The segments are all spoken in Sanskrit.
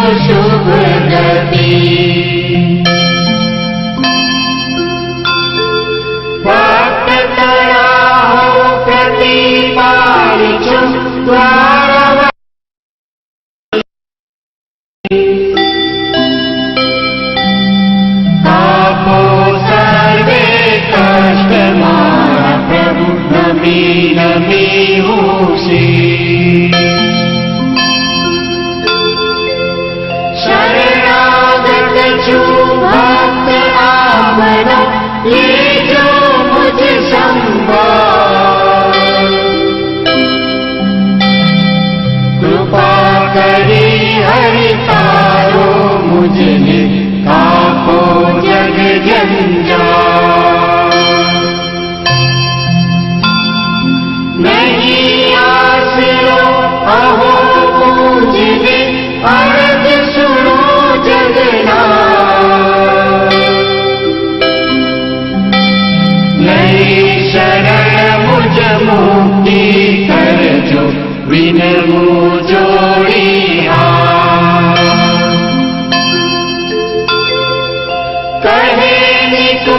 Божого Yeah.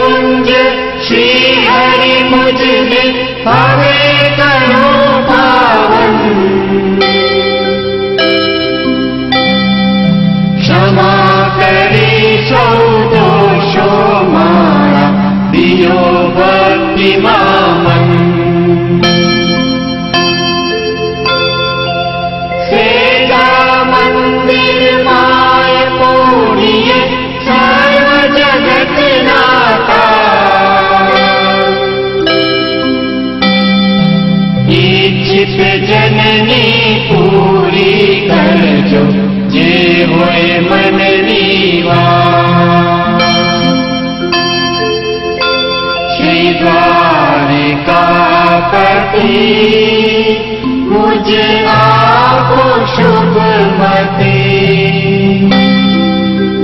श्री हरि पुजन् परे मते मुझे पतेभु शुभ मते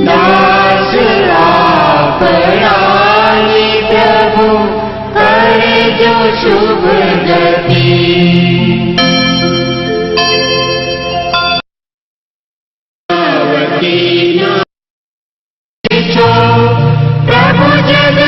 दास आप प्रभु कर जो शुभ गति। प्रभु ज्ञ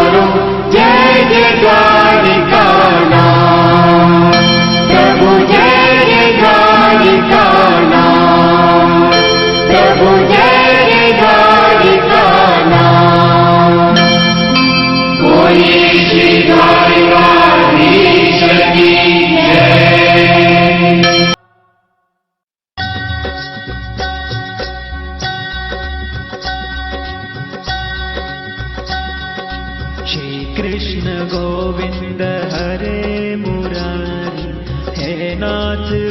कृष्ण गोविन्द हरे मुरार हे नाथ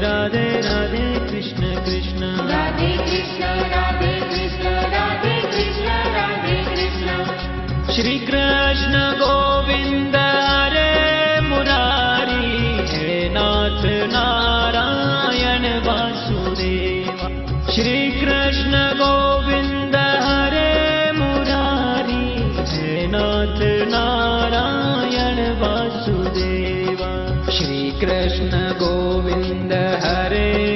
राधे राधे कृष्ण कृष्ण। राधे कृष्ण राधे कृष्ण राधे कृष्ण राधे कृष्ण। श्री कृष्ण गोविन्द हरे मुरारी हे नाथ नारायण वासुदेवा। श्री कृष्ण गोविन्द हरे मुरारी हे नाथ नारायण कृष्ण गोविन्द हरे